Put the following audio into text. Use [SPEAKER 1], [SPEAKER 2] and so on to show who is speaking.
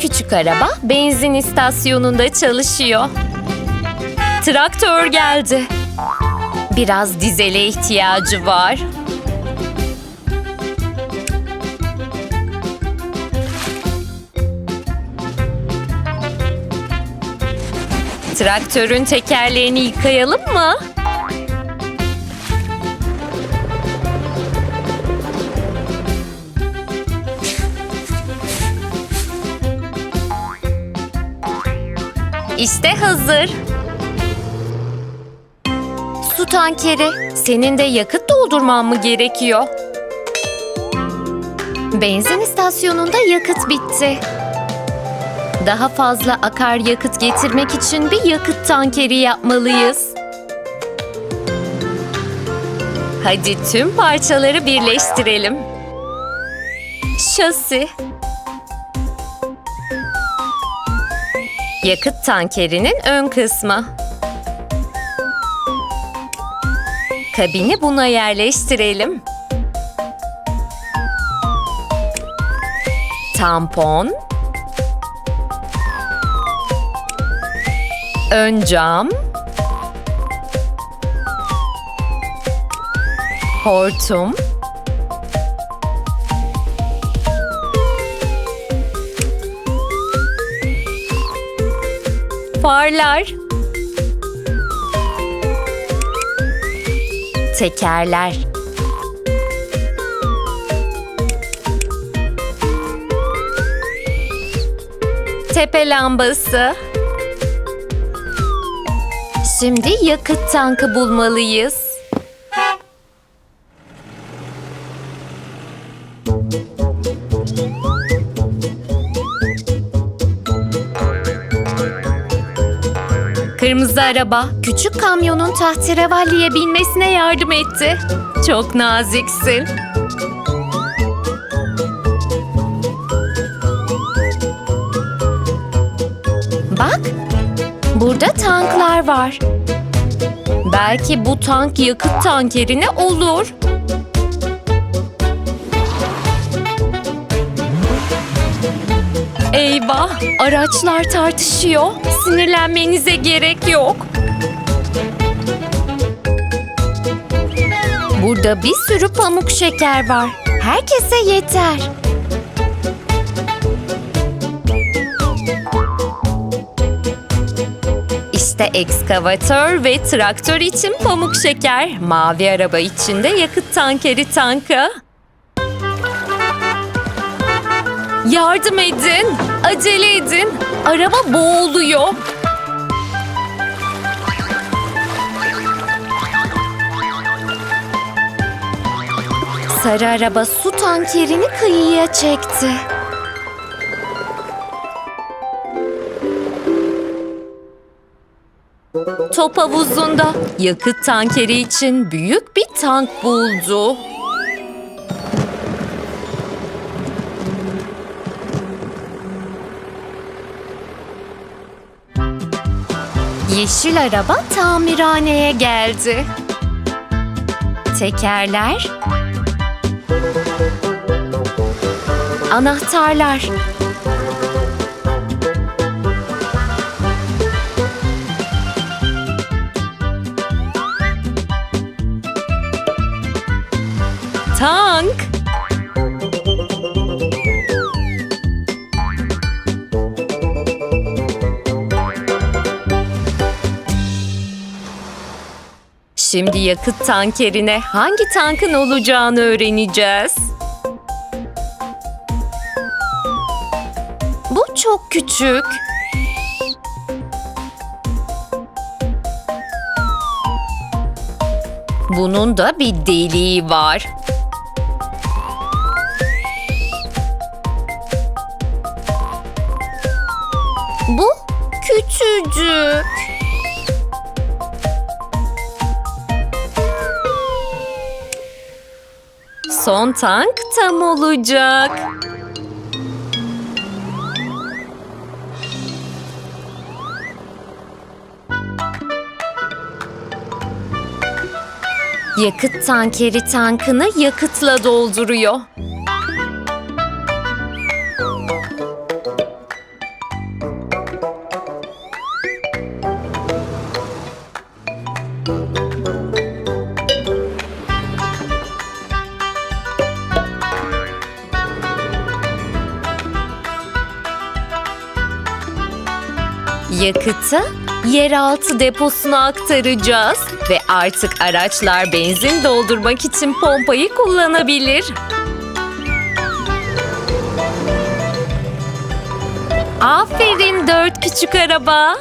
[SPEAKER 1] Küçük araba benzin istasyonunda çalışıyor. Traktör geldi. Biraz dizele ihtiyacı var. Traktörün tekerleğini yıkayalım mı? İşte hazır. Su tankeri. Senin de yakıt doldurman mı gerekiyor? Benzin istasyonunda yakıt bitti. Daha fazla akaryakıt getirmek için bir yakıt tankeri yapmalıyız. Hadi tüm parçaları birleştirelim. Şasi. Yakıt tankerinin ön kısmı. Kabini buna yerleştirelim. Tampon. Ön cam. Hortum. Farlar. Tekerler. Tepe lambası. Şimdi yakıt tankı bulmalıyız. Kırmızı araba küçük kamyonun tahterevalliye binmesine yardım etti. Çok naziksin. Bak, burada tanklar var. Belki bu tank yakıt tankerine olur. Eyvah, araçlar tartışıyor. Sinirlenmenize gerek yok. Burada bir sürü pamuk şeker var. Herkese yeter. İşte ekskavatör ve traktör için pamuk şeker. Mavi araba için de yakıt tankeri tankı. Yardım edin. Acele edin. Araba boğuluyor. Sarı araba su tankerini kıyıya çekti. Top havuzunda yakıt tankeri için büyük bir tank buldu. Yeşil araba tamirhaneye geldi. Tekerler, anahtarlar, Şimdi yakıt tankerine hangi tankın olacağını öğreneceğiz. Bu çok küçük. Bunun da bir deliği var. Bu küçücük. son tank tam olacak. Yakıt tankeri tankını yakıtla dolduruyor. Yakıtı yeraltı deposuna aktaracağız ve artık araçlar benzin doldurmak için pompayı kullanabilir. Aferin dört küçük araba.